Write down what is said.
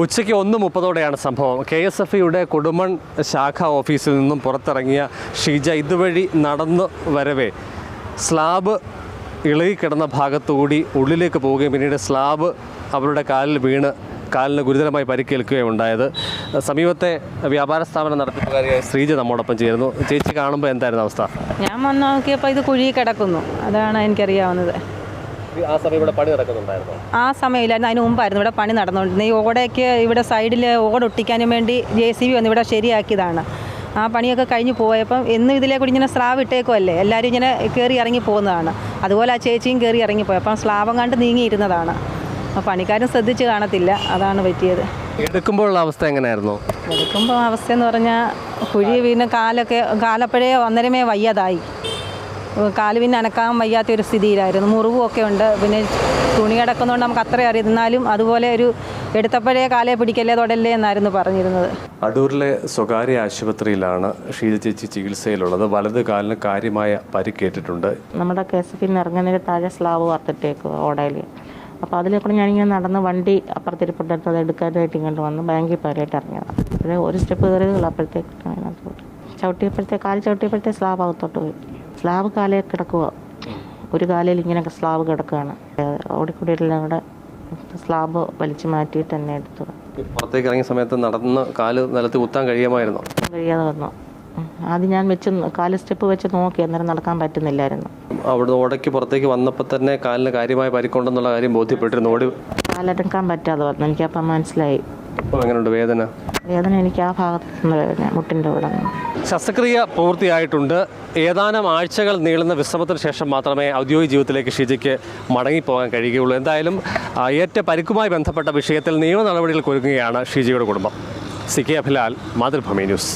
ഉച്ചയ്ക്ക് ഒന്ന് മുപ്പതോടെയാണ് സംഭവം. കെ എസ് എഫ് ഇയുടെ കൊടുമൺ ശാഖ ഓഫീസിൽ നിന്നും പുറത്തിറങ്ങിയ ഷീജ ഇതുവഴി നടന്നു വരവേ. സ്ലാബ് ഇളകിക്കിടന്ന ഭാഗത്തുകൂടി ഉള്ളിലേക്ക് പോവുകയും പിന്നീട് സ്ലാബ് അവരുടെ കാലിൽ വീണ് കാലിന് ഗുരുതരമായി പരിക്കേൽക്കുകയും ഉണ്ടായത്. സമീപത്തെ വ്യാപാര സ്ഥാപനം നടത്തിപ്പുകാരിയായ ശ്രീജ നമ്മോടൊപ്പം ചേരുന്നു. ചേച്ചി കാണുമ്പോൾ എന്തായിരുന്നു അവസ്ഥ? ഞാൻ വന്ന് നോക്കിയപ്പോൾ ഇത് കുഴി കിടക്കുന്നു. അതാണ് എനിക്കറിയാവുന്നത്. ആ സമയം ഇവിടെ പണി നടക്കുന്നുണ്ടായിരുന്നു? ആ സമയമില്ലായിരുന്നു. അതിന് മുമ്പായിരുന്നു ഇവിടെ പണി നടന്നുകൊണ്ടിരുന്നത്. ഈ ഓടയ്ക്ക് ഇവിടെ സൈഡിൽ ഓട് ഒട്ടിക്കാനും വേണ്ടി ജെ സി ബി വന്ന് ഇവിടെ ശരിയാക്കിയതാണ്. ആ പണിയൊക്കെ കഴിഞ്ഞ് പോയപ്പം എന്നും ഇതിലെ കൂടി ഇങ്ങനെ സ്ലാവ് ഇട്ടേക്കുമല്ലേ എല്ലാവരും ഇങ്ങനെ കയറി ഇറങ്ങി പോകുന്നതാണ്. അതുപോലെ ആ ചേച്ചിയും കയറി ഇറങ്ങിപ്പോയി അപ്പം സ്ലാവം കണ്ട് നീങ്ങിയിരുന്നതാണ്. അപ്പോൾ പണിക്കാരും ശ്രദ്ധിച്ച് കാണത്തില്ല. അതാണ് പറ്റിയത്. എടുക്കുമ്പോഴുള്ള അവസ്ഥ എങ്ങനെയായിരുന്നു? എടുക്കുമ്പോൾ അവസ്ഥ എന്ന് പറഞ്ഞാൽ കുഴി വീണ് കാലൊക്കെ കാലപ്പോഴേ അന്നേരമേ വയ്യാതായി. കാൽ പിന്നെ അനക്കാൻ വയ്യാത്ത ഒരു സ്ഥിതിയിലായിരുന്നു. മുറിവുമൊക്കെ ഉണ്ട്. പിന്നെ തുണി കിടക്കുന്നതുകൊണ്ട് നമുക്ക് അത്രയും അറിയാം. അതുപോലെ ഒരു എടുത്തപ്പോഴേ കാലേ പിടിക്കല്ലേ തൊടല്ലേ എന്നായിരുന്നു പറഞ്ഞിരുന്നത്. അടൂരിലെ സ്വകാര്യ ആശുപത്രിയിലാണ് ഷീജ ചേച്ചി ചികിത്സയിലുള്ളത്. വലത് കാലിന് കാര്യമായ പരിക്കേറ്റിട്ടുണ്ട് നമ്മുടെ കെ എസ് എഫിൽ ഇറങ്ങുന്നതിന് താഴെ സ്ലാബ് വാർത്തിട്ടേക്കും ഓടയിൽ. അപ്പോൾ അതിലേക്കൂടെ ഞാനിങ്ങനെ നടന്ന് വണ്ടി അപ്പുറത്തിരിപ്പുണ്ടത് അത് എടുക്കാനായിട്ട് ഇങ്ങോട്ട് വന്ന് ബാങ്കിൽ പോരായിട്ട് ഇറങ്ങിയതാണ്. അപ്പോൾ ഒരു സ്റ്റെപ്പ് കയറിയതുള്ളൂ അപ്പോഴത്തേക്ക് ചവിട്ടിയപ്പോഴത്തെ കാൽ ചവിട്ടിയപ്പോഴത്തെ സ്ലാബ് അകത്തോട്ട് പോയി. സ്ലാബ് കാലേ കിടക്കുക. ഒരു കാലയിൽ ഇങ്ങനെയൊക്കെ സ്ലാബ് കിടക്കുകയാണ്. ഓടിക്കൂടിയെല്ലാം കൂടെ സ്ലാബ് വലിച്ചു മാറ്റിയിട്ട് തന്നെ എടുത്തു. പുറത്തേക്ക് ഇറങ്ങിയ സമയത്ത് നടന്ന് കാൽ നിലത്ത് കുത്താൻ കഴിയാമായിരുന്നു? കഴിയാതെ വന്നു. ആദ്യം ഞാൻ വെച്ച് കാൽ സ്റ്റെപ്പ് വെച്ച് നോക്കി അന്നേരം നടക്കാൻ പറ്റുന്നില്ലായിരുന്നു. അവിടുന്ന് ഓടയ്ക്ക് പുറത്തേക്ക് വന്നപ്പോൾ തന്നെ കാലിന് കാര്യമായ പരിക്കുണ്ടെന്നുള്ള കാര്യം ബോധ്യപ്പെട്ടിരുന്നു. ഓടി കാലടക്കാൻ പറ്റാതെ വന്നു. എനിക്കപ്പം മനസ്സിലായി. ഇപ്പോൾ എങ്ങനെയുണ്ട്? വേദന? വേദന എനിക്ക് ആ ഭാഗത്ത് വേദന മുട്ടിന്റെ ഇവിടെ നിന്ന്. ശസ്ത്രക്രിയ പൂർത്തിയായിട്ടുണ്ട്. ഏതാനും ആഴ്ചകൾ നീളുന്ന വിശ്രമത്തിന് ശേഷം മാത്രമേ ഔദ്യോഗിക ജീവിതത്തിലേക്ക് ഷിജയ്ക്ക് മടങ്ങിപ്പോകാൻ കഴിയുകയുള്ളൂ. എന്തായാലും ഏറ്റ പരിക്കുമായി ബന്ധപ്പെട്ട വിഷയത്തിൽ നിയമ നടപടികൾ ഒരുങ്ങുകയാണ് ഷിജയുടെ കുടുംബം. C K Abhilal Mathrubhumi news.